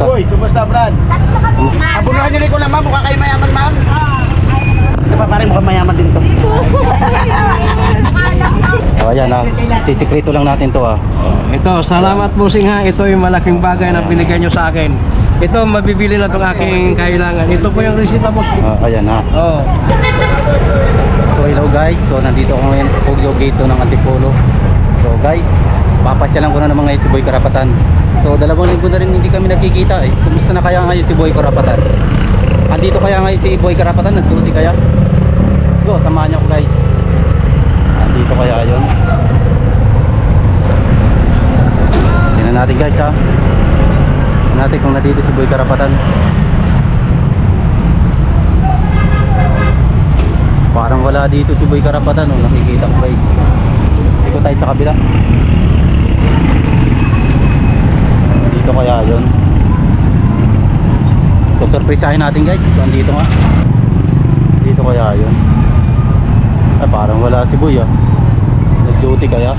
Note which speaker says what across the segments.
Speaker 1: Kamusta?
Speaker 2: Uy, kumusta Brad? Abunuhan niyo rin ko lang ma'am, mukha kayo mayaman ma'am. Di ba parang mukhang mayaman din to?
Speaker 1: Oh, ayan ah. Sisikreto lang natin to ah.
Speaker 3: Ito, salamat po Singha. Ito yung malaking bagay na binigay nyo sa akin. Ito, mabibili na itong aking kailangan. Ito po yung resita mo.
Speaker 1: Ah, ayan ah.
Speaker 3: Oh.
Speaker 1: So hello guys, so nandito ako ngayon sa Pugyo Gate to ng Antipolo So guys, papasyalan ko na naman ngayon si Boy Karapatan So dalawang linggo na rin hindi kami nagkikita eh Kumusta na kaya ngayon si Boy Karapatan? Andito kaya ngayon si Boy Karapatan? Nagduty kaya? Let's go, samahan niyo ako guys Andito kaya yun Tingnan natin guys ha Tingnan natin kung nandito si Boy Karapatan Parang wala dito si Boy Karapatan, oh, nakikita ko guys. Siko tayo sa kabila. Kaya yun. So surprisahin natin guys, kung dito nga. Dito kaya yun. Ay parang wala si Boy ah. Nag-duty kaya.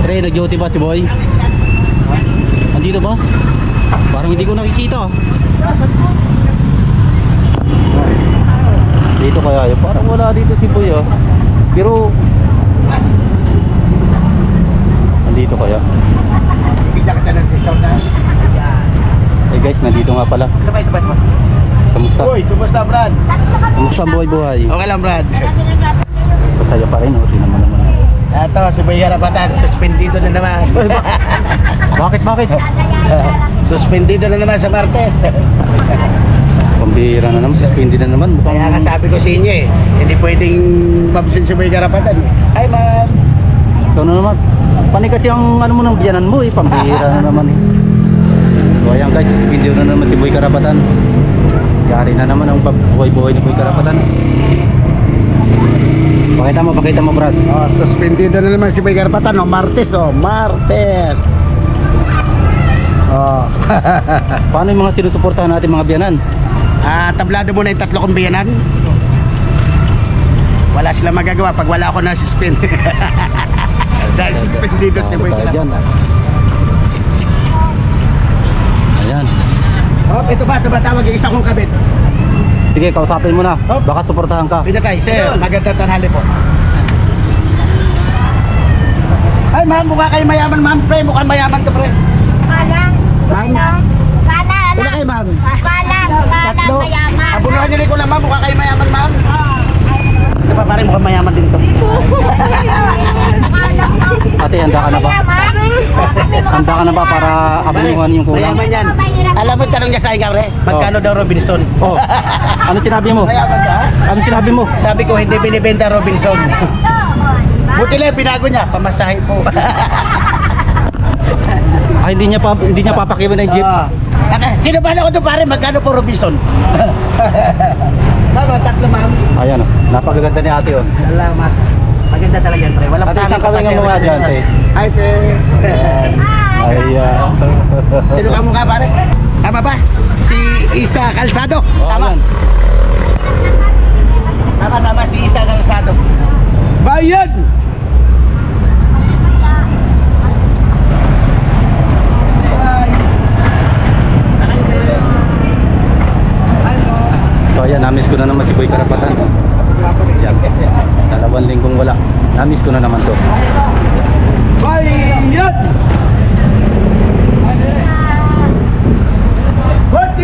Speaker 1: Tre, nag-duty ba si Boy? Andito ba? Parang hindi ko nakikita ah. Dito kaya yun. Parang wala dito si Boy ah. Pero Nandito kaya.
Speaker 2: Bigyan kita ng discount na.
Speaker 1: Eh guys, nandito nga pala.
Speaker 2: Ito ba, ito ba, ito ba?
Speaker 1: Kamusta?
Speaker 2: Uy, kumusta Brad?
Speaker 1: Kamusta ang buhay-buhay?
Speaker 2: Okay lang Brad.
Speaker 1: Masaya pa rin, oh. Tingnan mo naman.
Speaker 2: Ito, si Boy Harapatan, suspendido na naman.
Speaker 1: Bakit, bakit?
Speaker 2: suspendido na naman sa Martes.
Speaker 1: Pambihira na naman, suspended na naman. Mukhang...
Speaker 2: Kaya nga sabi ko sa inyo eh, hindi pwedeng mabsin si Boy Harapatan. Hi ma'am.
Speaker 1: Ikaw na naman. Pani kasi ang ano mo ng biyanan mo eh. Pambihira na naman eh. Guys, suspended na naman si Boy Karapatan. Yari na naman ang buhay-buhay ni Boy Karapatan. Pakita mo, pakita mo Brad.
Speaker 2: Oh, suspendido na naman si Boy Harapatan, oh, Martes oh, Martes. Oh.
Speaker 1: Paano yung mga sinusuportahan natin mga biyanan?
Speaker 2: Ah, tablado mo na yung tatlo kong biyanan. Wala silang magagawa pag wala ako na suspend. Dahil suspendido si Boy
Speaker 1: Tayo dyan.
Speaker 2: Harapatan.
Speaker 1: Ayan.
Speaker 2: Oh, ito ba, ito ba tawag yung isa kong kabit?
Speaker 1: Sige, kausapin mo na.
Speaker 2: Oh.
Speaker 1: Baka suportahan ka.
Speaker 2: Pinatay, sir, magandang tanghali po. Ay, ma'am, mukha kayo mayaman, ma'am, pre. Mukhang mayaman ka, pre.
Speaker 4: Kalang.
Speaker 2: Ma'am?
Speaker 4: Kalang.
Speaker 2: Wala kayo, ma'am.
Speaker 4: Kalang.
Speaker 2: Tatlo.
Speaker 4: Mayaman.
Speaker 2: Abunuhan niyo rin ko lang, ma'am. Mukha kayo mayaman, ma'am.
Speaker 4: Oh.
Speaker 2: Ito pa, parang mukhang mayaman din to.
Speaker 1: Ate, handa ka na ba? Handa ka na ba para abunuhan yung kulang?
Speaker 2: Mayaman yan. Alam mo, tanong niya sa akin, pre. Magkano daw Robinson?
Speaker 1: Oh. Ano sinabi mo?
Speaker 2: Mayaman ka, ha?
Speaker 1: Ano sinabi mo?
Speaker 2: Sabi ko, hindi binibenta Robinson. Buti lang, binago niya. Pamasahe po.
Speaker 1: Ah, hindi niya pa hindi niya papakiwan ng jeep.
Speaker 2: Ah. Kinabahan ako doon, pare. Magkano po Robinson? Ma'am, tatlo, ma'am.
Speaker 1: Ayan oh. Napakaganda ni ate oh.
Speaker 2: Salamat. Maganda talaga yan, pre. Walang
Speaker 1: Ate, isang kawin nga mo nga dyan, te.
Speaker 2: Ay, te.
Speaker 1: Ayan.
Speaker 2: Sino ka mukha, pare? Tama ba? Si Isa Calzado. Tama.
Speaker 1: yan.
Speaker 2: Tama, tama. Si Isa Calzado. Bayad! Bye. Hi po.
Speaker 1: So ayan, namiss ko na naman si Boy Karapatan. Yan. Dalawang linggong wala. Namiss ko na naman to.
Speaker 2: Bayad!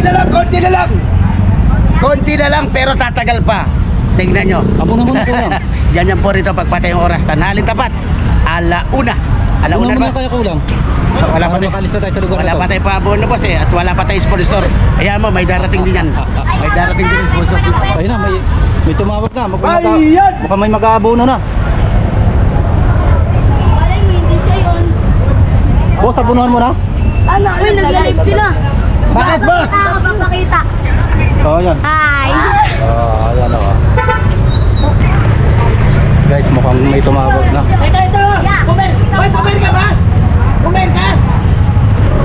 Speaker 2: Konti na lang, konti na lang. Konti na lang pero tatagal pa. Tingnan nyo.
Speaker 1: Abo na muna kulang.
Speaker 2: Ganyan po rito pagpatay yung oras. Tanhalin tapat. Ala una. Ala una
Speaker 1: na
Speaker 2: na ba?
Speaker 1: kaya kulang.
Speaker 2: Wala pa tayo.
Speaker 1: makalis na tayo sa lugar
Speaker 2: Wala
Speaker 1: na
Speaker 2: pa tayo pa abono boss eh. At wala pa tayo sponsor. Kaya mo, may darating din yan. May darating din yung sponsor.
Speaker 1: Ayun na, may, may tumawag na. Mukhang, maka,
Speaker 2: Bayad!
Speaker 1: mukhang may mag-aabono na.
Speaker 4: Wala mo, hindi siya yun.
Speaker 1: Boss, abunuhan mo na?
Speaker 4: Ano? Uy, nag-live sila.
Speaker 2: Bakit boss?
Speaker 4: Papakita.
Speaker 1: Oo, yan.
Speaker 4: Hi.
Speaker 1: Ah, ayan oh. Guys, mukhang may tumawag na.
Speaker 2: Ito, ito! Pumer! Hoy, pumer ka ba? Pumer ka?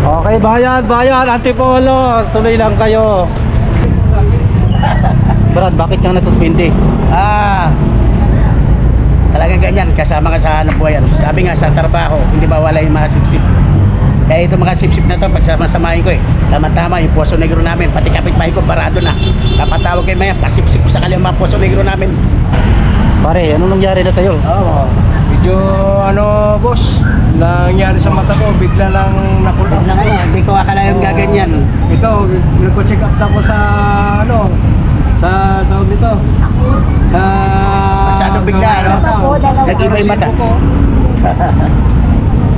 Speaker 1: Okay, bayan, bayan, Antipolo. Tuloy lang kayo. Brad, bakit ka nasuspindi?
Speaker 2: Ah, talagang ganyan, kasama ka sa hanap buhay. Sabi nga sa trabaho, hindi ba wala yung mga sipsip. Kaya ito mga sip-sip na to, pagsama-samahin ko eh. Tama-tama, yung Poso Negro namin, pati kapitbahay ko, barado na. Napatawag kayo maya, pasip-sip ko sa kanya mga Poso Negro namin.
Speaker 1: Pare, ano nangyari na sa'yo?
Speaker 3: Oo. Medyo ano boss, nangyari sa mata ko, bigla lang nakulong.
Speaker 2: Na nga, hindi ko akala yung gaganyan.
Speaker 3: Ito, nagko-check up na ako sa ano, sa tawag nito. Sa
Speaker 2: Masyadong bigla, no? Nag-iba yung mata.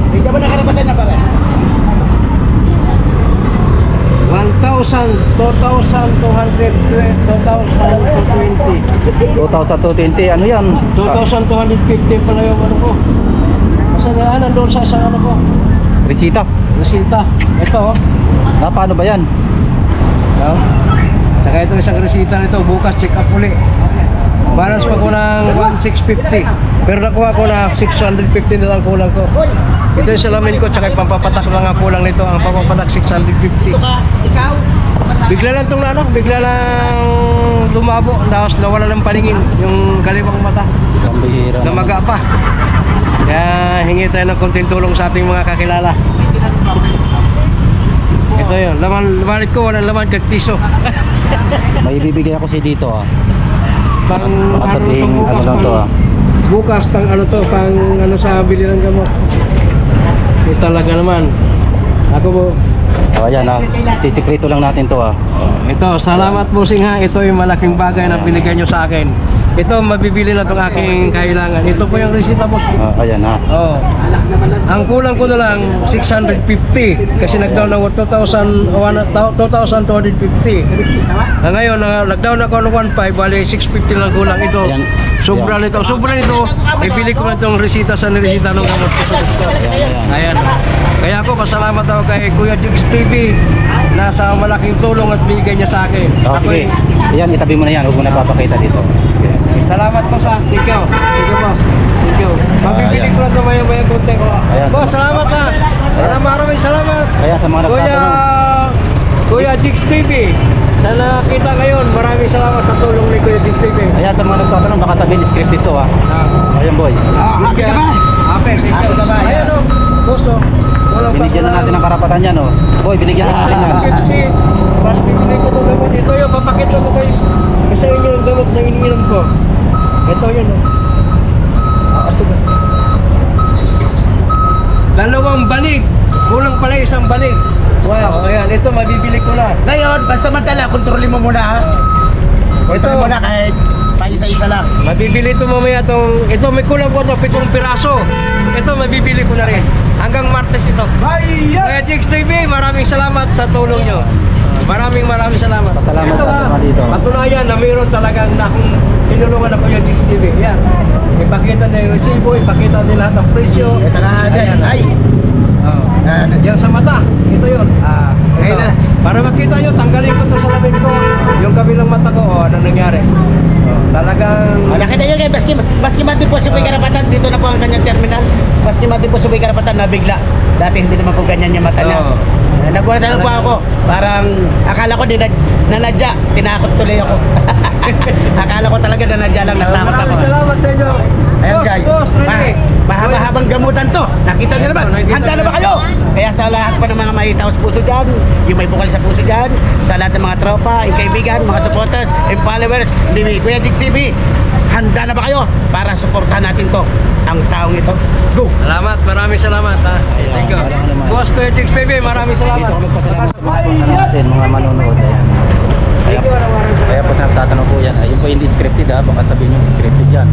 Speaker 2: Hindi ba nakarapatan niya pare?
Speaker 3: 1,000, 2,200, 2,220.
Speaker 1: 2020, ano yan?
Speaker 3: 2,250 pala yung ano ko. Kasi na, nandun sa isang ano ko.
Speaker 1: Resita.
Speaker 3: Resita. Ito, oh.
Speaker 1: Na, paano ba yan?
Speaker 3: No? Saka ito isang resita nito, bukas check up uli. Balance pa ko ng 1,650. Pero nakuha ko na 650 na lang kulang ko. Ito yung salamin ko, tsaka yung pampapatak lang ang kulang nito. Ang pampapatak 650.
Speaker 2: ka, ikaw?
Speaker 3: Bigla lang itong ano, bigla lang lumabo. Tapos nawala ng paningin yung kaliwang mata.
Speaker 1: Ang bihira. naman.
Speaker 3: Namaga pa. Kaya hingi tayo ng konting tulong sa ating mga kakilala. Ito yun, laman, lamanit ko, walang laman kag piso.
Speaker 1: May ibibigay ako sa dito ah.
Speaker 3: Pang ano,
Speaker 1: sabihin,
Speaker 3: pang
Speaker 1: ano lang to ah.
Speaker 3: Bukas pang ano to, pang ano sa bili ng gamot. Ito talaga naman. Ako po,
Speaker 1: O ayan ah. Sisikreto lang natin to ah.
Speaker 3: ito, salamat po ha. Ito yung malaking bagay na binigay nyo sa akin. Ito, mabibili na itong aking kailangan. Ito po yung resita mo.
Speaker 1: Ah, ayan ah.
Speaker 3: Oh. Ang kulang ko na lang 650 kasi nag-down ako 2,000 2,250. Na ngayon na nag-down ako ng 1.5 bali 650 lang kulang ito.
Speaker 1: Yan.
Speaker 3: Sobra nito. Sobra nito. Ibili ko na itong resita sa niresita ng gamot ko.
Speaker 1: Ayan.
Speaker 3: Kaya ako pasalamat ako kay Kuya Jigs TV na sa malaking tulong at binigay niya sa akin.
Speaker 1: Oh,
Speaker 3: Ako
Speaker 1: sige. Ayan, itabi mo na yan. Huwag mo na papakita dito.
Speaker 3: Salamat po sa Thank you. Thank you boss. Thank you. Mabibili ko na ito maya maya konti ko.
Speaker 1: Ayan.
Speaker 3: Boss, salamat ha. Maraming maraming salamat.
Speaker 1: Kaya sa mga
Speaker 3: Kuya
Speaker 1: nagtatanong.
Speaker 3: Kuya Jigs TV. Sa nakita ngayon, maraming salamat sa tulong ni Kuya TV.
Speaker 1: Ayan, sa mga nagtatanong, baka sabihin scripted to ah.
Speaker 3: Ah.
Speaker 1: Ayan boy.
Speaker 2: Ah, happy ka ba?
Speaker 3: Ape, thank
Speaker 2: Happy ka ba?
Speaker 3: Ayan o. Boss o. Walang
Speaker 1: Binigyan na natin ng karapatan yan oh. Boy, binigyan na natin yan.
Speaker 3: Mas bibili ko itong gamot. Ito yung papakita ko kayo. Kasi inyo yung gamot na iniinom ko. Ito yun o. Dalawang banig. Kulang pala isang banig. Wow, ayan. Ito, mabibili ko na.
Speaker 2: Ngayon, basta mantala, kontrolin mo muna ha. Kontrolin
Speaker 3: Ito.
Speaker 2: mo na kahit paisa-isa lang.
Speaker 3: Mabibili ito mamaya itong... Ito, may kulang ko ito. Pitong piraso. Ito, mabibili ko na rin. Hanggang Martes ito. Kaya Jigs TV, maraming salamat sa tulong nyo. Maraming maraming salamat.
Speaker 1: Pasalamat
Speaker 3: Ito,
Speaker 1: sa mga dito.
Speaker 3: Patunayan na mayroon talagang na akong tinulungan ako yung Jigs TV. Yan. Ipakita na yung resibo, ipakita din lahat ng presyo.
Speaker 2: Ito na
Speaker 3: Ayan.
Speaker 2: agad. Ay!
Speaker 3: Oh. Yan sa mata. Ito yun.
Speaker 2: Ah,
Speaker 3: Ito.
Speaker 2: na.
Speaker 3: Para makita nyo, tanggalin ko to sa labing ko. Yung kabilang mata ko, oh, ano nangyari. Oh, talagang...
Speaker 2: Oh, nakita nyo kayo, baski, baski man din po sa Subay Karapatan, dito na po ang kanyang terminal. Baski man din po sa Subay Karapatan, nabigla. Dati hindi naman po ganyan yung mata niya.
Speaker 3: Oo.
Speaker 2: Nagwala po ako. Parang akala ko din nanadya. Tinakot tuloy ako. akala ko talaga nanadya lang natakot ako.
Speaker 3: Maraming salamat sa inyo.
Speaker 2: Ayan guys.
Speaker 3: boss.
Speaker 2: Mahaba-habang gamutan to. Nakita nyo naman. Handa na ba kayo? Kaya sa lahat pa ng mga may taos puso dyan, yung may bukal sa puso dyan, sa lahat ng mga tropa, yung kaibigan, mga supporters, yung followers, ni Kuya Dig TV, handa na ba kayo para suportahan natin to, ang taong ito? Go!
Speaker 3: Salamat, maraming salamat ha.
Speaker 1: Ayan,
Speaker 3: Thank you. Boss Kuya Chicks TV, maraming salamat.
Speaker 1: Dito ako magpasalamat sa mga natin, mga manonood. Ayan. Kaya, kaya po sa nagtatanong po yan, ayun po hindi scripted ha, baka sabihin nyo scripted yan.